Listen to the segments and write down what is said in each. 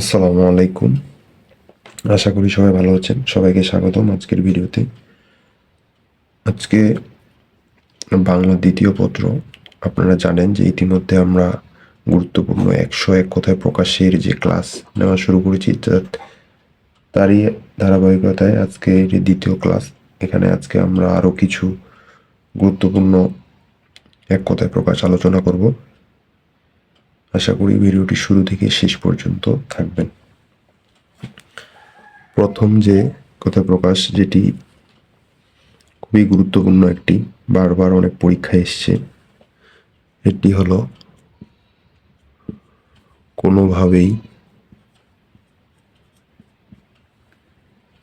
আসসালামু আলাইকুম। আশা করি সবাই ভালো আছেন। সবাইকে স্বাগতম আজকের ভিডিওতে। আজকে বাংলা দ্বিতীয় পত্র। আপনারা জানেন যে ইতিমধ্যে আমরা গুরুত্বপূর্ণ একশো এক কথায় প্রকাশের যে ক্লাস নেওয়া শুরু করেছি তারই ধারাবাহিকতায় আজকে এর দ্বিতীয় ক্লাস। এখানে আজকে আমরা আরও কিছু গুরুত্বপূর্ণ এক কথায় প্রকাশ আলোচনা করব। আশা করি ভিডিওটি শুরু থেকে শেষ পর্যন্ত থাকবেন। প্রথম যে কথা প্রকাশ, যেটি খুবই গুরুত্বপূর্ণ একটি, বারবার অনেক পরীক্ষা এসছে, এটি হলো কোনোভাবেই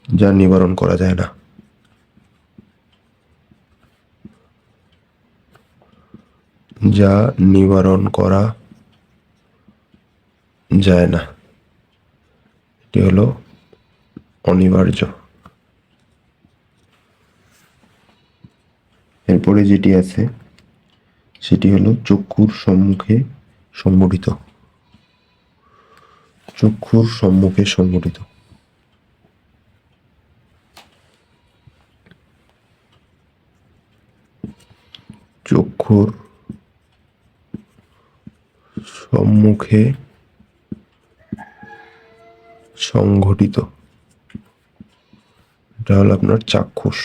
যা নিবারণ করা যায় না। যা নিবারণ করা যায় না এটি হলো অনিবার্য। এরপরে যেটি আছে, সেটি হলো চক্ষুর সম্মুখে সংগঠিত চক্ষুর সম্মুখে সংগঠিত চক্ষুর সম্মুখে সংঘটিত। এটা হলো আপনার চাক্ষুষ।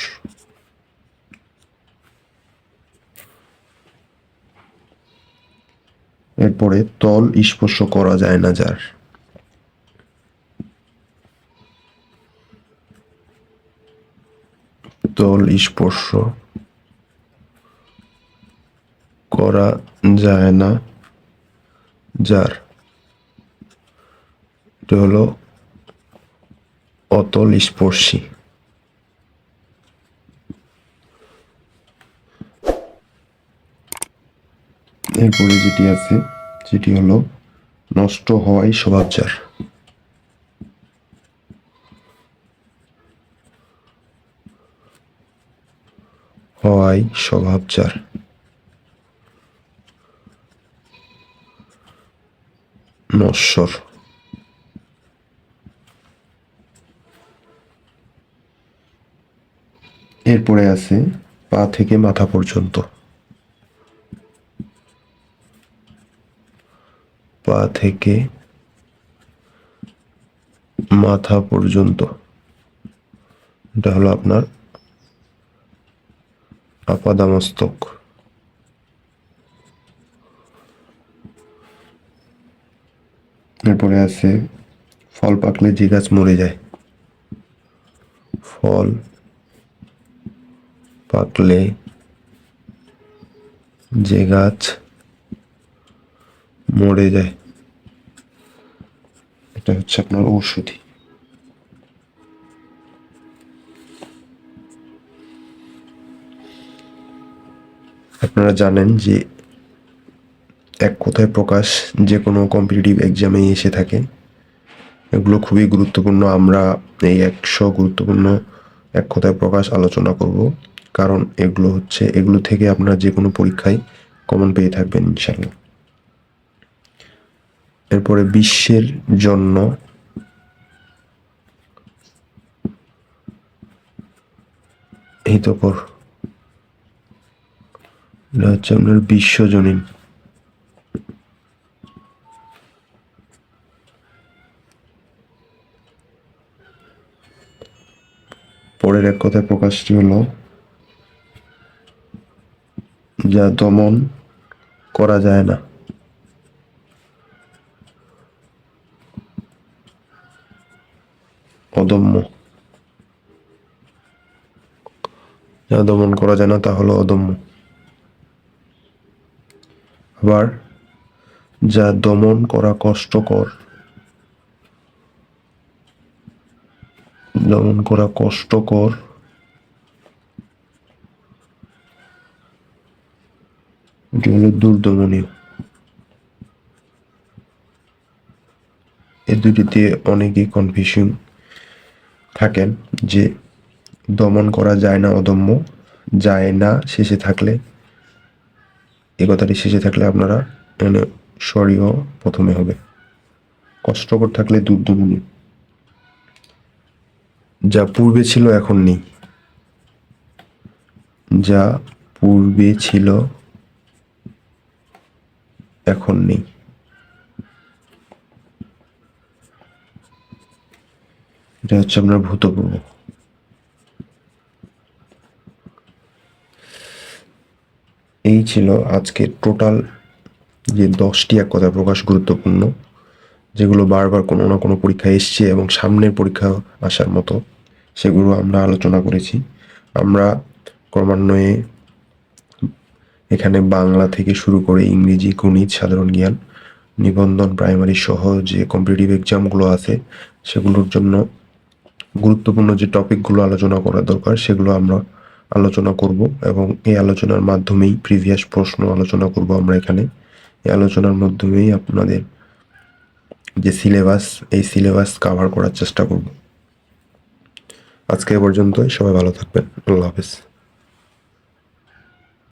এরপরে তল স্পর্শ করা যায় না যার। তল স্পর্শ করা যায় না যার। এটা হলো অতল স্পর্শী এরপরে যেটি আছে সেটি হলো নষ্ট হওয়াই স্বভাবচার হওয়াই স্বভাবচার নশ্বর। এরপরে আছে পা থেকে মাথা পর্যন্ত। পা থেকে মাথা পর্যন্ত। এটা হলো আপনার আপাদামস্তক। এরপরে আছে, ফল পাকলে যে গাছ মরে যায়। ফল পাকলে যে গাছ মরে যায় এটা হচ্ছে আপনার ঔষধি। আপনারা জানেন যে এক কথায় প্রকাশ, যে কোনো কম্পিটিটিভ এক্সামে এসে থাকে। এগুলো খুবই গুরুত্বপূর্ণ। আমরা এই একশো গুরুত্বপূর্ণ এক কথায় প্রকাশ আলোচনা করব। কারণ এগুলো হচ্ছে, এগুলো থেকে আপনারা যে কোনো পরীক্ষায় কমন পেয়ে থাকবেন ইনশাল্লাহ এরপরে বিশ্বের জন্য হিতকর এটা হচ্ছে আপনার বিশ্বজনীন। পরের এক কথায় প্রকাশটি হলো যা দমন করা যায় না। অদম্য। যা দমন করা যায় না, তা হলো অদম্য। আবার, যা দমন করা কষ্টকর। দমন করা কষ্টকর এটি হলো দুর্দমনীয় এই দুটিতে অনেকেই কনফিউশন থাকেন যে দমন করা যায় না, অদম্য যায় না, শেষে থাকলে এই কথাটি শেষে থাকলে আপনারা এখানে স্বরীয় প্রথমে হবে। কষ্টকর থাকলে দুধ দুমুনি যা পূর্বে ছিল, এখন নেই। যা পূর্বে ছিল এখন নেই। এটা হচ্ছে আপনার ভূতপূর্ব। এই ছিল আজকে টোটাল যে দশটি এক কথা প্রকাশ গুরুত্বপূর্ণ, যেগুলো বারবার কোনো না কোনো পরীক্ষায় এসছে এবং সামনের পরীক্ষা আসার মতো, সেগুলো আমরা আলোচনা করেছি। আমরা ক্রমান্বয়ে এখানে বাংলা থেকে শুরু করে ইংরেজি, গণিত, সাধারণ জ্ঞান, নিবন্ধন প্রাইমারি সহ যে কম্পিটিটিভ এক্সামগুলো আছে, সেগুলোর জন্য গুরুত্বপূর্ণ যে টপিকগুলো আলোচনা করা দরকার, সেগুলো আমরা আলোচনা করব এবং এই আলোচনার মাধ্যমেই প্রিভিয়াস প্রশ্ন আলোচনা করব আমরা এখানে। এই আলোচনার মাধ্যমেই আপনাদের যে সিলেবাস এই সিলেবাস কভার করার চেষ্টা করব। আজকে এ পর্যন্তই, সবাই ভালো থাকবেন, আল্লাহ হাফেজ।